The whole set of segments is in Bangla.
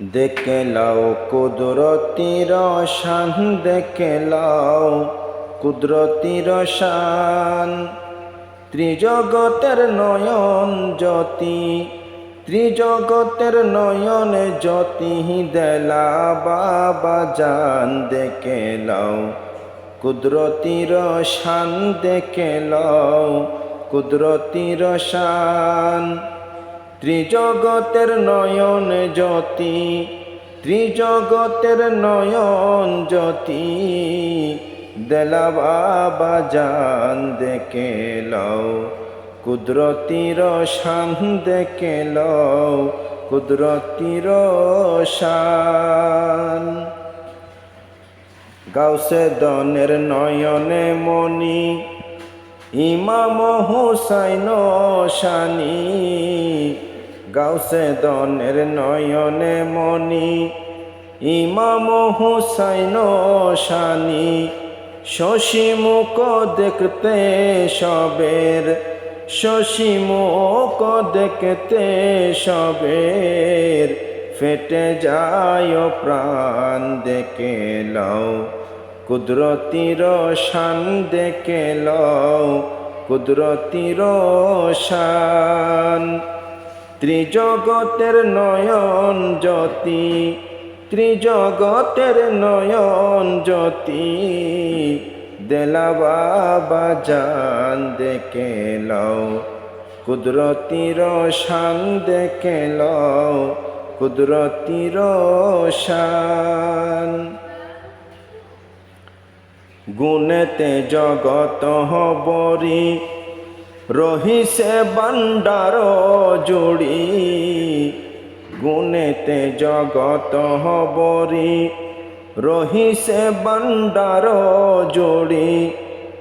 দেখে লাও কুদরতির শান, দেখে লাও কুদরতির শান। ত্রিজগতের নয়ন জ্যোতি, ত্রিজগতের নয়ন জ্যোতি, দেলা বাবা জান, দেখে লাও কুদরতির শান, দেখে লাও কুদরতির শান। ত্রিজগতের নয়ন জ্যোতি, ত্রিজগতের নয়ন জ্যোতি, দেলা বাবা জান দেখে লও, কুদরতির শান দেখে লও, কুদরতির শান। গাউসে দনের নয়নে মনি ইমাম হুসাইন শানি। গাউসে দনের নয়নে মনি ইমাম হুসাইন শানি, শশী মুখ দেখতে সবের, শশী মুখ দেখতে সবের, ফেটে যায় প্রাণ দেখে লও, কুদরতির শান দেখে লও, কুদরতির শান। ত্রিজগতের নয়ন জ্যোতি, ত্রিজগতের নয়ন জ্যোতি। দেলা বাবা জান দেখে লও, কুদরতির শান দেখে লও, কুদরতির শান। গুণেতে জগত হবরি রহিসে বান্ডার জুড়ি, গুণেতে জগত হবরি। রহিসে বান্ডার জুড়ি,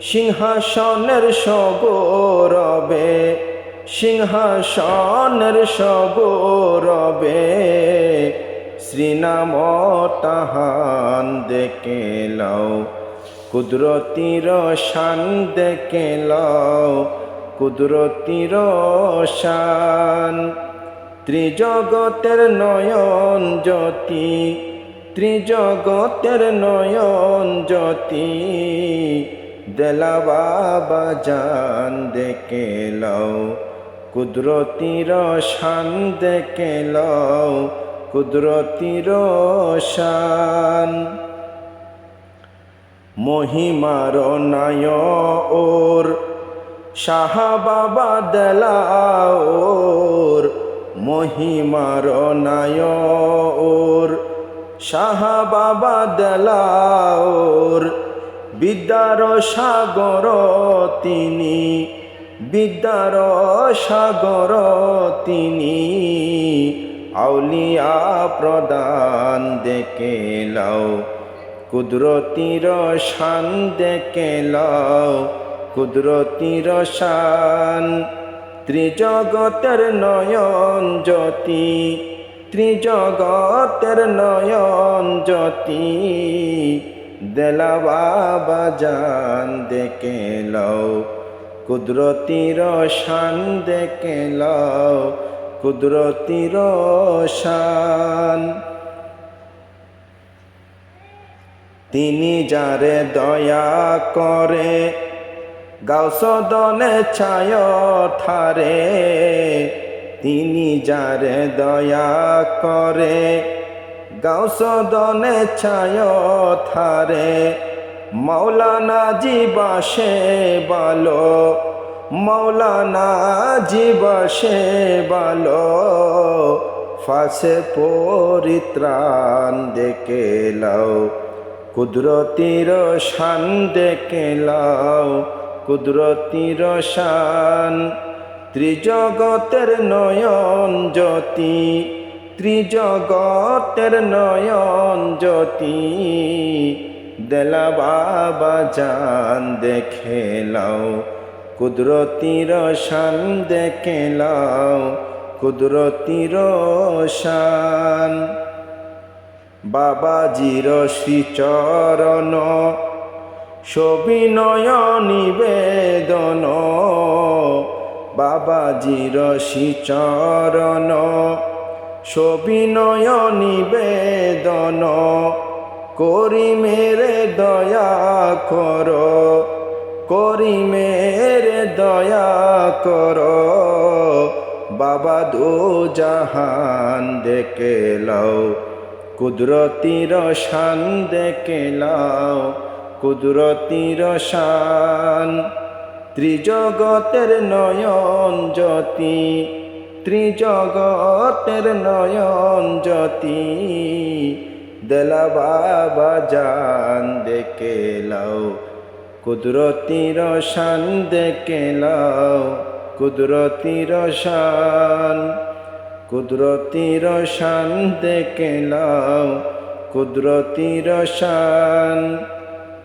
সিংহাসনের সগৌরবে সিংহাসনের সগৌরবে। শ্রীনাম তাহান দেখে লও, কুদরতির শান দেখে লও। কুদরতির শান। ত্রিজগতের নয়ন জ্যোতি, ত্রিজগতের নয়ন জ্যোতি দেলা জান দেখে লও, কুদরতির শান দেখে লও, কুদরতির শান। মহিমার নায় ওর সাহা বাবা দেলা ওর মহিমার নায় ওর সাহা বাবা দেলা ওর বিদ্যার সাগর তিনি, বিদ্যার সাগর তিনি। আউলিয়া প্রদান দেখে লাও, কুদরতির শান দেখে লও কুদরতির শান, ত্রিজগতের নয়ন জ্যোতি, ত্রিজগতের নয়ন জ্যোতি দেলা বাবা জান দেখে লও, কুদরতির শান দেখে লও, কুদরতির শান। তিনি যারে দয়া করে গাউসদনে ছায় থারে তিনি যারে দয়া করে। গাউসদনে ছায় থারে মৌলানা জীবাসে বালো মৌলানা জীবাসে বালো। ফাঁসে পরিত্রাণ দেখে লাও, কুদরতির শান দেখে লাও। কুদরতির শান, ত্রিজগতের নয়ন জ্যোতি, ত্রিজগতের নয়ন জ্যোতি। দেলা বাবা জান দেখে লাও, কুদরতির শান দেখে লাও, কুদরতির শান। বাবাজির শ্রীচরণ সবিনয় নিবেদন বাবাজির শ্রীচরণ সবিনয় নিবেদন করি মেরে দয়া কর, করি মেরে দয়া কর, বাবা দো জাহান দেখে লাও, কুদরতির শান দেখে লাও। কুদরতির শান। ত্রিজগতের নয়ন জ্যোতি, ত্রিজগতের নয়ন জ্যোতি, দেলা বাবা জান দেখে লাও, কুদরতির শান দেখে লাও, কুদরতির শান কুদরতির শান দেখে লাও, কুদরতির শান।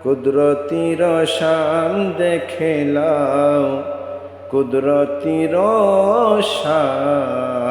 কুদরতির রসান দেখেলাও কুদরতি শান।